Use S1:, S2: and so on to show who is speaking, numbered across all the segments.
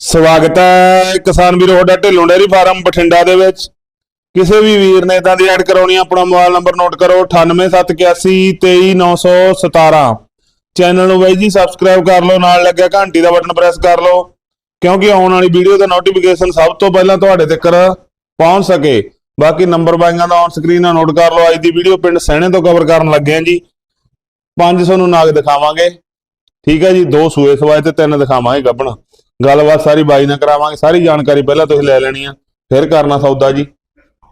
S1: ਸਵਾਗਤ ਹੈ ਕਿਸਾਨ ਵੀਰੋ ਤੁਹਾਡਾ ਢਿੱਲੋਂ ਡੇਅਰੀ ਫਾਰਮ ਬਠਿੰਡਾ ਦੇ ਵਿੱਚ। ਕਿਸੇ ਵੀ ਵੀਰ ਨੇ ਇਦਾਂ ਦੀ ਐਡ ਕਰਾਉਣੀ ਆ, ਆਪਣਾ ਮੋਬਾਈਲ ਨੰਬਰ ਨੋਟ ਕਰੋ 9871823917 ਚੈਨਲ ਨੂੰ ਬਾਈ ਜੀ ਸਬਸਕ੍ਰਾਈਬ ਕਰ ਲਓ ਨਾਲ ਲੱਗਿਆ ਘੰਟੀ ਦਾ ਬਟਨ ਪ੍ਰੈਸ ਕਰ ਲਓ ਕਿਉਂਕਿ ਆਉਣ ਵਾਲੀ ਵੀਡੀਓ ਦਾ ਨੋਟੀਫਿਕੇਸ਼ਨ ਸਭ ਤੋਂ ਪਹਿਲਾਂ ਤੁਹਾਡੇ ਤੱਕ ਪਹੁੰਚ ਸਕੇ। ਬਾਕੀ ਨੰਬਰ ਬਾਈਆਂ ਦਾ ਔਨ ਸਕਰੀਨ ਨਾਲ ਨੋਟ ਕਰ ਲਓ ਅੱਜ ਦੀ ਵੀਡੀਓ ਪਿੰਡ ਸਹਿਣੇ ਤੋਂ ਕਵਰ ਕਰਨ ਲੱਗੇ ਹਾਂ ਜੀ। 500 ਨੂੰ ਨਾਗ ਦਿਖਾਵਾਂਗੇ। ਠੀਕ ਹੈ ਜੀ ਦੋ ਸੂਏ ਸਵਾਏ ਤੇ ਤਿੰਨ ਦਿਖਾਵਾਂਗੇ ਗੱਬਣ ਗੱਲਬਾਤ ਸਾਰੀ ਬਾਈ ਨਾਲ ਕਰਾਵਾਂਗੇ ਸਾਰੀ ਜਾਣਕਾਰੀ ਪਹਿਲਾਂ ਤੁਸੀਂ ਲੈ ਲੈਣੀ ਆ। ਫਿਰ ਕਰਨਾ ਸੌਦਾ ਜੀ।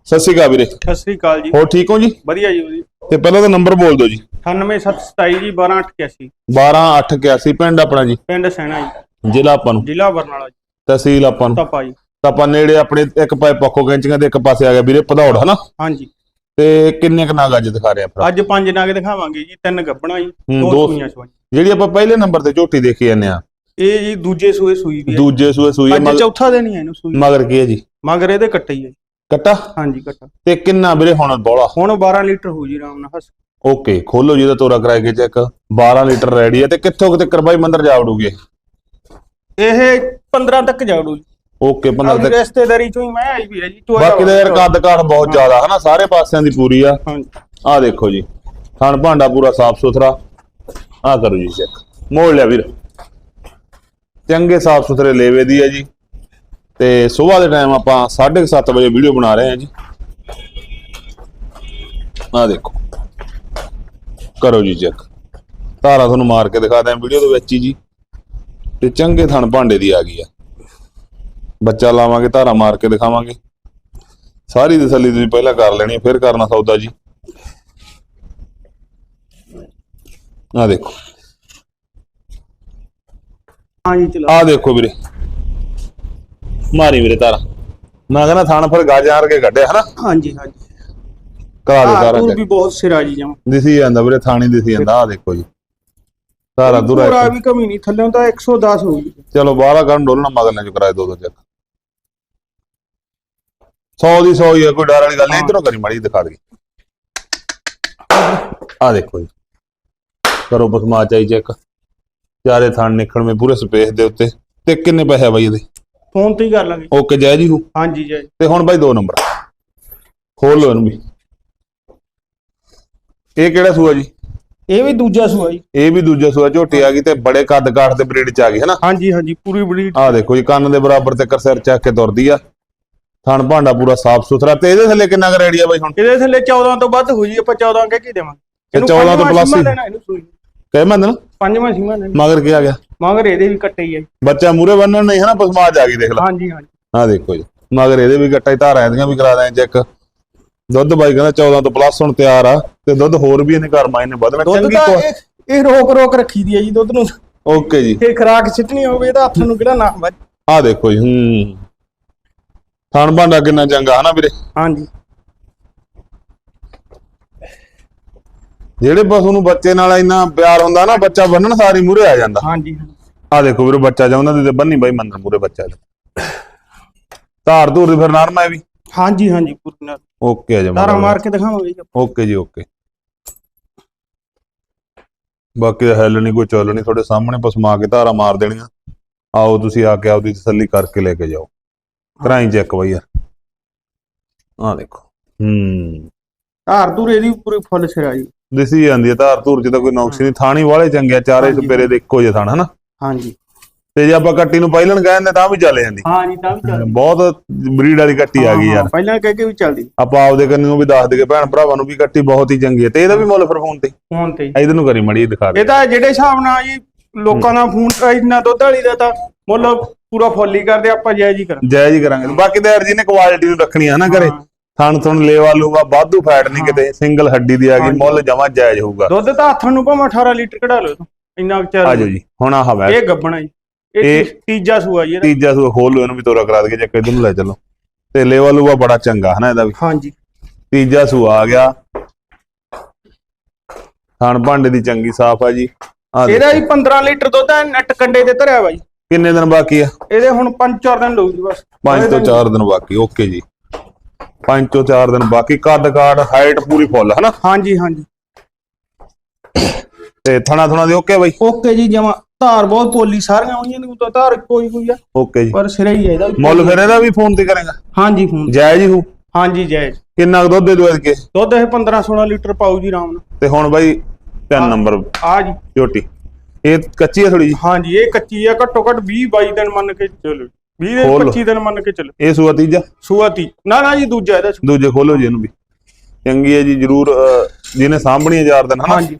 S1: ਸਤਿ ਸ਼੍ਰੀ ਅਕਾਲ ਵੀਰੇ।
S2: ਸਤਿ ਸ੍ਰੀ ਅਕਾਲ ਜੀ।
S1: ਹੋਰ ਠੀਕ ਹੋ ਜੀ?
S2: ਵਧੀਆ ਜੀ ਵਧੀਆ।
S1: ਤੇ ਪਹਿਲਾਂ ਤਾਂ ਨੰਬਰ ਬੋਲ ਦਿਓ ਜੀ।
S2: 98727 ਜੀ 1288
S1: 12881 ਪਿੰਡ ਆਪਣਾ ਜੀ।
S2: ਪਿੰਡ ਸੈਣਾ ਜੀ।
S1: ਜ਼ਿਲ੍ਹਾ ਆਪਾਂ ਨੂੰ।
S2: ਜ਼ਿਲ੍ਹਾ ਬਰਨਾਲਾ ਜੀ।
S1: ਤਹਿਸੀਲ ਆਪਾਂ ਨੂੰ।
S2: ਤਪਾ ਜੀ।
S1: ਤਾਂ ਆਪਾਂ ਨੇੜੇ ਆਪਣੇ ਇੱਕ ਪਾਸੇ ਪੱਖੋ ਕੈਂਚੀਆਂ ਦੇ ਇੱਕ ਪਾਸੇ ਆ ਗਿਆ ਵੀਰੇ ਭਦੌੜ ਹਨਾ?
S2: ਹਾਂਜੀ।
S1: ਤੇ ਕਿੰਨੇ ਕ ਨਾਗ ਅੱਜ ਦਿਖਾ ਰਹੇ ਆ ਭਰਾ?
S2: ਅੱਜ ਪੰਜ ਨਾਗ ਦਿਖਾਵਾਂਗੇ ਜੀ ਤਿੰਨ ਗੱਬਣਾ ਜੀ ਦੋ ਸੂਈਆਂ ਸਵਾਈ
S1: ਜਿਹੜੀ ਆਪਾਂ ਪਹਿਲੇ ਨੰਬਰ ਤੇ ਝੋਟੀ ਦੇਖੀ ਜਾਂਦੇ ਆ
S2: ਇਹ ਜੀ ਦੂਜੇ ਸੂਏ ਸੂਈ ਵੀ ਹੈ।
S1: ਦੂਜੇ ਸੂਏ ਸੂਈ ਆ,
S2: ਅੱਜ
S1: ਮਗਰ-
S2: ਚੌਥਾ ਦਿਨ ਹੀ ਹੈ ਇਹਨੂੰ ਸੂਈ
S1: ਮਗਰ ਕੀ ਹੈ ਜੀ?
S2: ਮਗਰ ਇਹਦੇ ਕੱਟੇ ਹੀ ਹੈ।
S1: ਕੱਟਾ?
S2: ਹਾਂਜੀ ਕੱਟਾ।
S1: ਤੇ ਕਿੰਨਾ ਵੀਰੇ ਹੁਣ ਬੋਲਾ?
S2: ਹੁਣ 12 ਲੀਟਰ ਹੋ ਜੀ ਆਰਾਮ ਨਾਲ ਹੱਸ
S1: ਓਕੇ ਖੋਲੋ ਜੀ ਦਾ ਤੋਰਾ ਕਰਾਏ ਕੇ ਚੈੱਕ। 12 ਲੀਟਰ ਰੈਡੀ ਹੈ ਤੇ ਕਿੱਥੋਂ ਕਿਤੇ ਕਰਬਾਈ ਮੰਦਰ ਜਾ ਵੜੂਗੇ?
S2: ਇਹ 15 ਤੱਕ ਜਾੜੂ ਜੀ।
S1: ਓਕੇ 15
S2: ਆਪਣੀ
S1: ਤੱਕ।
S2: ਰਿਸ਼ਤੇਦਾਰੀ ਚੋਂ ਹੀ ਮੈਂ ਆਈ ਵੀ ਹੈ ਜੀ ਚੋਇਆ
S1: ਬਾਕੀ ਦਾ ਯਾਰ ਕੱਦ ਕਾਠ ਬਹੁਤ ਜ਼ਿਆਦਾ ਹਨਾ? ਸਾਰੇ ਪਾਸਿਆਂ ਦੀ ਪੂਰੀ ਆ।
S2: ਹਾਂਜੀ।
S1: ਆਹ ਦੇਖੋ ਜੀ ਥਣ ਭਾਂਡਾ ਪੂਰਾ ਸਾਫ਼ ਸੁਥਰਾ। ਆਹ ਕਰੋ ਜੀ ਚੈੱਕ। ਮੋੜ ਲਿਆ ਵੀਰ। ਚੰਗੇ ਸਾਫ਼ ਸੁਥਰੇ ਲੇਵੇ ਦੀ ਹੈ ਜੀ। ਤੇ ਸਵੇਰ ਦੇ ਟਾਈਮ ਆਪਾਂ 7:30 ਵਜੇ ਵੀਡੀਓ ਬਣਾ ਰਹੇ ਹਾਂ ਜੀ। ਆਹ ਦੇਖੋ। ਕਰੋ ਜੀ ਚੈੱਕ ਧਾਰਾ ਤੁਹਾਨੂੰ ਮਾਰ ਕੇ ਦਿਖਾ ਦਿਆਂ ਵੀਡੀਓ ਦੇ ਵਿੱਚ ਹੀ ਜੀ। ਤੇ ਚੰਗੇ ਥਣ ਭਾਂਡੇ ਦੀ ਆ ਗਈ ਆ ਬੱਚਾ ਲਾਵਾਂਗੇ ਧਾਰਾ ਮਾਰ ਕੇ ਦਿਖਾਵਾਂਗੇ। ਸਾਰੀ ਤਸੱਲੀ ਤੁਸੀਂ ਪਹਿਲਾਂ ਕਰ ਲੈਣੀ ਹੈ, ਫਿਰ ਕਰਨਾ ਸੌਦਾ ਜੀ। ਆ ਦੇਖੋ।
S2: ਹਾਂਜੀ ਚਲੋ।
S1: ਆ ਦੇਖੋ ਵੀਰੇ। ਮਾਰੀ ਵੀਰੇ ਤਾਰਾ। ਮੈਂ ਕਹਿੰਦਾ ਥਾਣ ਫਿਰ ਗਾਜਾਂ ਵਰਗੇ ਕੱਢਿਆ ਹਨਾ?
S2: ਹਾਂਜੀ ਹਾਂਜੀ।
S1: ਕਰਾ ਦੇ
S2: ਆਹ ਤੂੰ ਵੀ ਬਹੁਤ ਸਿਰਾ ਜੀ ਜਮ।
S1: ਦਿਸੀ ਜਾਂਦਾ ਵੀਰੇ ਥਾਣੀ ਦਿਸੀ ਜਾਂਦਾ ਆ ਦੇਖੋ ਜੀ। ਤਾਰਾ ਦੂਰਾ
S2: ਪੂਰਾ ਵੀ ਕਮੀ ਨਹੀਂ ਥੱਲੇ ਤਾਂ 110 ਹੋ ਗਈ।
S1: ਚਲੋ ਬਾਹਲਾ ਕਰਨ ਡੋਲਣਾ ਮਗਰ ਲੈ ਚ ਕਰਾਏ ਦੋ ਦੋ ਚੱਕ। 100 ਦੀ 100 ਹੀ ਕੋਈ ਡਰ ਵਾਲੀ ਗੱਲ ਨਹੀਂ ਇਧਰੋਂ ਕਰੀ ਮਾੜੀ ਜਿਹੀ ਦਿਖਾ ਦੇ ਆ ਦੇਖੋ ਜੀ। ਕਰੋ ਬਸਮਾ ਚਾਈ ਚੈੱਕ। ਚਾਰੇ ਥਾਣ ਨਿਕਲਵੇਂ ਪੂਰੇ ਸਪੇਸ ਦੇ ਉੱਤੇ। ਤੇ ਕਿੰਨੇ ਪੈਸੇ ਆ ਬਾਈ ਇਹਦੇ?
S2: ਫੋਨ ਤੇ ਹੀ ਕਰ ਲਾਂਗੇ।
S1: ਓਕੇ ਜੈ ਜੀ ਹੂ।
S2: ਹਾਂਜੀ ਜੀ
S1: ਤੇ ਹੁਣ ਬਾਈ ਦੋ ਨੰਬਰ। ਖੋਲ ਲਓ ਇਹਨੂੰ ਵੀ। ਇਹ ਕਿਹੜਾ ਸੂਆ ਜੀ?
S2: ਇਹ ਵੀ ਦੂਜਾ ਸੂਆ ਜੀ।
S1: ਇਹ ਵੀ ਦੂਜਾ ਸੂਆ ਝੋਟੀ ਆ ਗਈ ਤੇ ਬੜੇ ਕੱਦ ਕਾਠ ਦੇ ਬਰੀਡ ਚ ਆ ਗਈ ਹੈ ਨਾ?
S2: ਹਾਂਜੀ ਹਾਂਜੀ ਪੂਰੀ ਬੜੀ
S1: ਆ ਦੇਖੋ ਜੀ ਕੰਨ ਦੇ ਬਰਾਬਰ ਤੇ ਕਰਸਰ ਚੱਕ ਕੇ ਤੁਰਦੀ ਆ। ਥਣ ਭਾਂਡਾ ਪੂਰਾ ਸਾਫ਼ ਸੁਥਰਾ। ਤੇ ਇਹਦੇ ਥੱਲੇ ਕਿੰਨਾ ਕੁ ਰੈਡੀ ਆ ਬਾਈ ਹੁਣ?
S2: ਇਹਦੇ ਥੱਲੇ 14 ਤੋਂ ਵੱਧ ਹੋ ਜੀ ਆਪਾਂ 14 ਕਹਿ ਕੀ ਦੇਵਾਂਗੇ।
S1: ਤੇ 14 ਤੋਂ plus ਹੀ? ਕਹਿ ਮੰਨ
S2: ਪੰਜਵਾਂ ਸੀਮਾ ਦੇਣਾ
S1: ਮਗਰ ਕੀ ਆ ਗਿਆ?
S2: ਮਗਰ ਇਹਦੇ ਵੀ ਕੱਟੇ ਹੀ ਆ ਜੀ।
S1: ਬੱਚਾ ਮੂਰੇ ਬੰਨਣ ਨਹੀਂ ਹੈ ਨਾ ਪਸਮਾਜ ਆ ਗਈ ਦੇਖ ਲੈ।
S2: ਹਾਂਜੀ ਹਾਂਜੀ।
S1: ਆ ਦੇਖੋ ਜੀ ਮਗਰ ਇਹਦੇ ਵੀ ਗੱਟਾ ਹੀ ਧਾਰਾਂ ਇਹਦੀਆਂ ਵੀ ਕਰਾ ਦਾਂ ਚੈੱਕ ਦੁੱਧ ਬਾਈ ਕਹਿੰਦਾ 14 ਤੋਂ ਪਲੱਸ ਹੁਣ ਤਿਆਰ ਆ ਤੇ ਦੁੱਧ ਹੋਰ ਵੀ ਇਹਨੇ ਘਰ ਮਾਈ ਨੇ ਵਧਣਾ
S2: ਦੁੱਧ
S1: ਚੰਗੀ ਕੁਆ-
S2: ਇਹ ਇਹ ਰੋਕ ਰੋਕ ਰੱਖੀ ਦੀ ਹੈ ਜੀ ਦੁੱਧ ਨੂੰ।
S1: ਓਕੇ ਜੀ।
S2: ਇਹ ਖਰਾਕ ਸਿੱਟਣੀ ਹੋਵੇ ਤਾਂ ਹੱਥ ਨੂੰ ਕਿਹੜਾ ਨਾ ਵੱਜ
S1: ਆ ਦੇਖੋ ਜੀ ਹੂੰ। ਥਣ ਭਾਂਡਾ ਕਿੰਨਾ ਚੰਗਾ ਹਨਾ ਵੀਰੇ।
S2: ਹਾਂਜੀ।
S1: ਜਿਹੜੇ ਪਸ਼ੂ ਨੂੰ ਬੱਚੇ ਨਾਲ ਇੰਨਾ ਪਿਆਰ ਹੁੰਦਾ ਨਾ ਬੱਚਾ ਬੰਨਣ ਸਾਰੀ ਮੂਰੇ ਆ ਜਾਂਦਾ।
S2: ਹਾਂਜੀ।
S1: ਆ ਦੇਖੋ ਵੀਰੇ ਬੱਚਾ ਜਾਂਦਾ ਤੇ ਬੰਨੀ ਬਾਈ ਮੰਦਰ ਮੂਰੇ ਬੱਚਾ ਦੇ ਧਾਰ ਧੂਰ ਦੀ ਫਿਰ ਨਰਮ ਹੈ ਵੀ?
S2: ਹਾਂਜੀ ਹਾਂਜੀ ਪੂਰੀ ਨਾਲ
S1: ਓਕੇ ਆ ਜਮਾ
S2: ਤਾਰਾ ਮਾਰ ਕੇ ਦਿਖਾਵਾਂਗੇ ਜੀ।
S1: ਓਕੇ ਜੀ ਓਕੇ। ਬਾਕੀ ਹੈਲ ਨਹੀਂ ਕੋਈ ਚੱਲ ਨਹੀਂ ਤੁਹਾਡੇ ਸਾਹਮਣੇ ਪਸਮਾ ਕੇ ਧਾਰਾ ਮਾਰ ਦੇਣੀਆਂ। ਆਓ ਤੁਸੀਂ ਆ ਕੇ ਆਪਦੀ ਤਸੱਲੀ ਕਰਕੇ ਲੈ ਕੇ ਜਾਓ। ਕਰਾਈ ਚੈੱਕ ਬਈ ਯਾਰ। ਆ ਦੇਖੋ। ਹੂੰ।
S2: ਧਾਰ ਧੂਰ ਇਹਦੀ ਪੂਰੀ ਫੁੱਲ ਸਿਰਾ ਜੀ।
S1: ਦਿਸੀ ਜਾਂਦੀ ਹੈ ਧਾਰ ਧੂਰ ਚ ਤਾਂ ਕੋਈ ਨੌਕਸ ਨਹੀਂ। ਥਾਣੀ ਵਾਲੇ ਚੰਗੇ ਆ, ਚਾਰੇ
S2: ਹਾਂਜੀ,
S1: ਸਪੇਰੇ ਦੇ ਇੱਕੋ ਜਿਹੇ ਥਾਣ ਹਨਾ?
S2: ਹਾਂਜੀ।
S1: ਤੇ ਜੇ ਆਪਾਂ ਕੱਟੀ ਨੂੰ ਪਹਿਲਣ ਕਹਿੰਦੇ ਤਾਂ ਵੀ ਚੱਲ ਜਾਂਦੀ।
S2: ਹਾਂਜੀ ਤਾਂ ਵੀ ਚੱਲਦੀ
S1: ਬਹੁਤ ਬਰੀਡ ਵਾਲੀ ਕੱਟੀ ਆ ਗਈ
S2: ਹਾਂ,
S1: ਯਾਰ।
S2: ਪਹਿਲਾਂ ਕਹਿ ਕੇ ਵੀ ਚੱਲਦੀ।
S1: ਆਪਾਂ ਆਪਦੇ ਕੰਨੀ ਵੀ ਦੱਸ ਦਈਏ ਭੈਣ ਭਰਾਵਾਂ ਨੂੰ ਵੀ ਕੱਟੀ ਬਹੁਤ ਹੀ ਚੰਗੀ ਹੈ। ਤੇ ਇਹਦਾ ਵੀ ਮੁੱਲ ਫਿਰ ਫੋਨ ਤੇ
S2: ਫੋਨ ਤੇ
S1: ਇਧਰ ਨੂੰ ਕਰੀ ਮੜੀ ਦਿਖਾ ਦੇ।
S2: ਇਹ ਤਾਂ ਜਿਹੜੇ ਹਿਸਾਬ ਨਾਲ ਜੀ ਲੋਕਾਂ ਦਾ ਫੋਨ ਇੰਨਾ ਦੁੱਧ ਵਾਲੀ ਦਾ ਤਾਂ ਮੁੱਲ ਪੂਰਾ ਫੁੱਲ ਹੀ ਕਰਦੇ ਆਪਾਂ ਜਾਇਜ਼ ਹੀ ਕਰਾਂਗੇ।
S1: ਜੈ ਜੀ ਕਰਾਂਗੇ। ਬਾਕੀ ਤਾਂ ਯਾਰ ਜਿਹਨੇ ਕੁਆਲਿਟੀ ਨੂੰ ਰੱਖਣੀ ਆ ਨਾ ਘਰੇ
S2: ਹਾਂ।
S1: ਥਣ ਥਣ ਲੇਵਾ ਲੂਗਾ ਵਾਧੂ ਫੈਟ ਨਹੀਂ। ਕਿਤੇ ਸਿੰਗਲ ਹੱਡੀ ਦੀ ਆ ਗਈ। ਮੁੱਲ ਜਮਾ ਜਾਇਜ਼ ਹੋਊਗਾ।
S2: ਦੁੱਧ ਤਾਂ ਹੱਥਾਂ ਨੂੰ ਭਾਵੇਂ 18 ਲੀਟਰ ਕਢਾ ਲਓ। ਇੰਨਾ ਚਿਰ
S1: ਆਜੋ ਜੀ ਹੁਣ ਆ ਹਵਾ
S2: ਇਹ ਗੱਬਣਾ ਜੀ। ਇਹ ਤੀਜਾ ਸੂਆ ਜੀ।
S1: ਤੀਜਾ ਸੂ ਖੋਲ ਲਓ ਇਹਨੂੰ ਵੀ ਤੋਰਾ ਕਰਾ ਦਈਏ ਚੱਕ ਇਧਰ ਨੂੰ ਲੈ ਚੱਲੋ। ਤੇ ਲੇਵਾ ਲੂਗਾ ਬੜਾ ਚੰਗਾ ਹਨਾ ਇਹਦਾ ਵੀ?
S2: ਹਾਂਜੀ।
S1: ਤੀਜਾ ਸੂ ਆ ਗਿਆ। ਥਣ ਭਾਂਡੇ ਦੀ ਚੰਗੀ ਸਾਫ਼ ਆ ਜੀ।
S2: ਇਹਦਾ ਹੀ 15 ਲੀਟਰ ਦੁੱਧ ਹੈ ਨੱਟ ਕੰਡੇ ਤੇ ਧਰਿਆ ਵਾ ਜੀ।
S1: ਕਿੰਨੇ ਦਿਨ ਬਾਕੀ ਆ?
S2: ਇਹਦੇ ਹੁਣ 5-4 ਦਿਨ ਲਊ ਜੀ ਬਸ।
S1: ਪੰਜ ਤੋਂ 4 ਦਿਨ ਬਾਕੀ ਓਕੇ ਜੀ। ਪੰਜ ਤੋਂ 4 ਦਿਨ ਬਾਕੀ ਕੱਦ ਕਾਠ ਹਾਈਟ ਪੂਰੀ ਫੁੱਲ ਹਨਾ?
S2: ਹਾਂਜੀ ਹਾਂਜੀ।
S1: ਤੇ ਥਣਾ ਥਣਾ ਦੇ ਓਕੇ ਬਾਈ?
S2: ਓਕੇ ਜੀ ਜਮਾ ਧਾਰ ਬਹੁਤ ਪੋਲੀ ਸਾਰੀਆਂ ਹੋਈਆਂ ਨੇ ਤਾਂ ਧਾਰ ਕੋਈ ਹੋਈ ਆ।
S1: ਓਕੇ ਜੀ।
S2: ਪਰ ਸਿਰੇ ਹੀ ਹੈ ਇਹਦਾ।
S1: ਮੁੱਲ ਫਿਰ ਇਹਦਾ ਵੀ ਫੋਨ ਤੇ ਕਰੇਗਾ?
S2: ਹਾਂਜੀ ਫੋਨ
S1: ਜਾਇਜ਼ ਹੀ ਹੋ
S2: ਹਾਂਜੀ ਜਾਇਜ਼।
S1: ਕਿੰਨਾ ਕੁ ਦੁੱਧ ਦੇ ਦੋ ਕੇ
S2: ਦੁੱਧ ਇਹ 15 16 ਲੀਟਰ ਪਾਉ ਜੀ ਆਰਾਮ ਨਾਲ।
S1: ਤੇ ਹੁਣ ਬਾਈ ਤਿੰਨ ਨੰਬਰ
S2: ਆ ਜੀ।
S1: ਝੋਟੀ। ਇਹ ਕੱਚੀ ਹੈ ਥੋੜੀ ਜੀ
S2: ਹਾਂਜੀ ਇਹ ਕੱਚੀ ਆ ਘੱਟੋ ਘੱਟ 20 22 ਦਿਨ ਮੰਨ ਕੇ ਚਲੋ 20 ਦੇ
S1: ਖੋਲ ਲਓ।
S2: 25 ਦਿਨ ਮੰਨ ਕੇ ਚਲੋ।
S1: ਇਹ ਸੂਆ ਤੀਜਾ?
S2: ਸੂਆਤੀ ਨਾ ਨਾ ਜੀ ਦੂਜਾ ਇਹਦਾ ਸੂਆ।
S1: ਦੂਜੇ ਖੋਲੋ ਜੀ ਇਹਨੂੰ ਵੀ। ਚੰਗੀ ਹੈ ਜੀ ਜਰੂਰ ਜਿਹਨੇ ਸਾਂਭਣੀ ਹੈ ਦਿਨ ਹਨਾ?
S2: ਹਾਂਜੀ।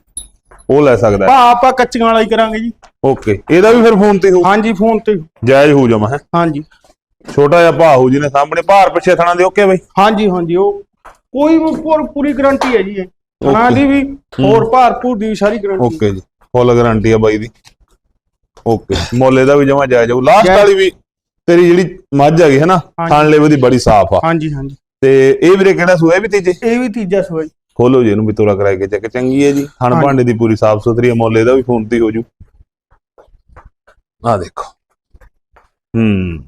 S1: ਉਹ ਲੈ ਸਕਦਾ
S2: ਬਾ ਆਪਾਂ ਕੱਚੀਆਂ ਵਾਲਾ ਹੀ ਕਰਾਂਗੇ ਜੀ।
S1: ਓਕੇ। ਇਹਦਾ ਵੀ ਫਿਰ ਫੋਨ ਤੇ ਹੋ
S2: ਹਾਂਜੀ ਫੋਨ ਤੇ।
S1: ਜਾਇਜ਼ ਹੋ ਜਾਵਾਂ ਹੈ?
S2: ਹਾਂਜੀ।
S1: ਛੋਟਾ ਜਿਹਾ ਭਾਅ ਹੋ ਜਿਹਨੇ ਸਾਹਮਣੇ ਭਾਰ ਪਿੱਛੇ ਥਣਾ ਦੇ ਓਕੇ ਬਾਈ?
S2: ਹਾਂਜੀ ਹਾਂਜੀ ਉਹ ਕੋਈ ਵੀ ਪੂਰ- ਪੂਰੀ ਗਾਰੰਟੀ ਹੈ ਜੀ ਇਹ. ਦੀ ਵੀ ਹੋਰ ਭਾਰਪੂਰ ਦੀ ਵੀ ਸਾਰੀ ਗਾਰੰਟੀ
S1: ਓਕੇ ਜੀ। ਫੁੱਲ ਗਾਰੰਟੀ ਆ ਬਾਈ ਦੀ। ਓਕੇ। ਮੁੱਲ ਇਹਦਾ ਵੀ ਜਮਾ ਜਾਇਜ਼ ਹੋਊ। ਲਾਸਟ। ਵਾਲੀ ਵੀ ਤੇਰੀ ਜਿਹੜੀ ਮੱਝ ਹੈਗੀ ਹੈ ਨਾ
S2: ਹਾਂਜੀ।
S1: ਖਾਣ ਲੈਵੇ ਦੀ ਬੜੀ ਸਾਫ਼ ਆ।
S2: ਹਾਂਜੀ ਹਾਂਜੀ।
S1: ਤੇ ਇਹ ਵੀਰੇ ਕਿਹੜਾ ਸੂਆ ਇਹ ਵੀ ਤੀਜੇ?
S2: ਇਹ ਵੀ ਤੀਜਾ ਸੂਆ ਜੀ।
S1: ਖੋਲੋ ਜੀ ਇਹਨੂੰ ਵੀ ਤੋਰਾ ਕਰਾਏ ਕੇ ਚੱਕ ਚੰਗੀ ਹੈ ਜੀ।
S2: ਹਾਂਜੀ।
S1: ਭਾਂਡੇ ਦੀ ਪੂਰੀ ਸਾਫ਼ ਸੁਥਰੀ ਹੈ ਮੁੱਲ ਇਹਦਾ ਵੀ ਫੋਨ ਤੇ ਹੀ ਜੂ। ਆ ਦੇਖੋ। ਹੂੰ।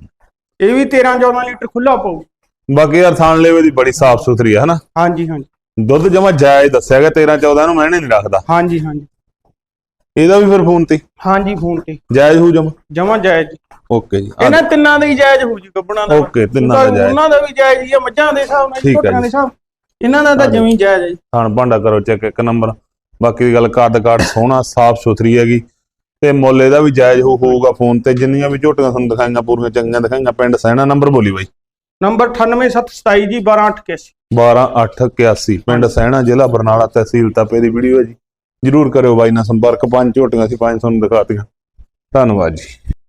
S2: ਇਹ ਵੀ 13 14 ਲੀਟਰ ਖੁੱਲਾ ਪਾਉ
S1: ਬਾਕੀ ਯਾਰ ਥਾਣ ਲੈਵੇ ਦੀ ਬੜੀ ਸਾਫ਼ ਸੁਥਰੀ ਹੈ ਹਨਾ।
S2: ਹਾਂਜੀ ਹਾਂਜੀ।
S1: ਦੁੱਧ ਜਮਾ ਜਾਇਜ਼ ਦੱਸਿਆ ਗਿਆ 13 14 ਨੂੰ ਮੈਨੇ ਨਹੀਂ ਰੱਖਦਾ।
S2: ਹਾਂਜੀ ਹਾਂਜੀ।
S1: ਇਹਦਾ ਵੀ ਫਿਰ ਫੋਨ ਤੇ
S2: ਹਾਂਜੀ ਫੋਨ ਤੇ
S1: ਜਾਇਜ਼ ਹੋ ਜਮਾ।
S2: ਜਮਾ ਜਾਇਜ਼।
S1: ਓਕੇ ਜੀ।
S2: ਇਹਨਾਂ ਤਿੰਨਾਂ ਦੇ ਹੀ ਜਾਇਜ਼ ਹੋ ਜੀ ਗੱਬਣਾ ਦਾ।
S1: Okay, ਤਿੰਨਾਂ ਦਾ ਜਾਇਜ਼।
S2: ਉਹਨਾਂ ਦਾ ਵੀ ਜਾਇਜ਼ ਹੀ ਆ ਮੱਝਾਂ ਦੇ ਹਿਸਾਬ ਨਾਲ
S1: ਠੀਕ ਹੈ
S2: ਝੋਟੀਆਂ ਦੇ। ਹਿਸਾਬ ਇਹਨਾਂ ਦਾ ਤਾਂ ਜਮੀ ਜਾਇਜ਼ ਹੈ
S1: ਥਾਣ ਭਾਂਡਾ ਕਰੋ ਚੈੱਕ ਇੱਕ ਨੰਬਰ। ਬਾਕੀ ਦੀ ਗੱਲ ਕੱਦ ਕਾਠ ਸੋਹਣਾ ਸਾਫ਼ ਸੁਥਰੀ ਹੈਗੀ। ਤੇ ਮੁੱਲ ਇਹਦਾ ਵੀ ਜਾਇਜ਼ ਹੋ ਹੋਊਗਾ ਫੋਨ ਤੇ ਜਿੰਨੀਆਂ ਵੀ ਝੋਟੀਆਂ ਤੁਹਾਨੂੰ ਦਿਖਾਈਆਂ ਪੂਰੀਆਂ ਚੰਗੀਆਂ ਦਿਖਾਈਆਂ ਪਿੰਡ ਸੈਣਾ ਨੰਬਰ ਬੋਲੀ ਬਾਈ।
S2: ਨੰਬਰ 98727 ਜੀ 12881
S1: 12881 ਪਿੰਡ ਸੈਣਾ ਜ਼ਿਲ੍ਹਾ ਬਰਨਾਲਾ ਤਹਿਸੀਲ ਤਾਪੇ ਦੀ ਵੀਡੀਓ ਹੈ ਜੀ। ਜਰੂਰ ਕਰਿਓ ਬਾਈ ਨਾਲ ਸੰਪਰਕ ਪੰਜ ਝੋਟੀਆਂ ਸੀ ਪੰਜ ਤੁਹਾਨੂੰ ਦਿਖਾਤੀਆਂ। ਧੰਨਵਾਦ ਜੀ।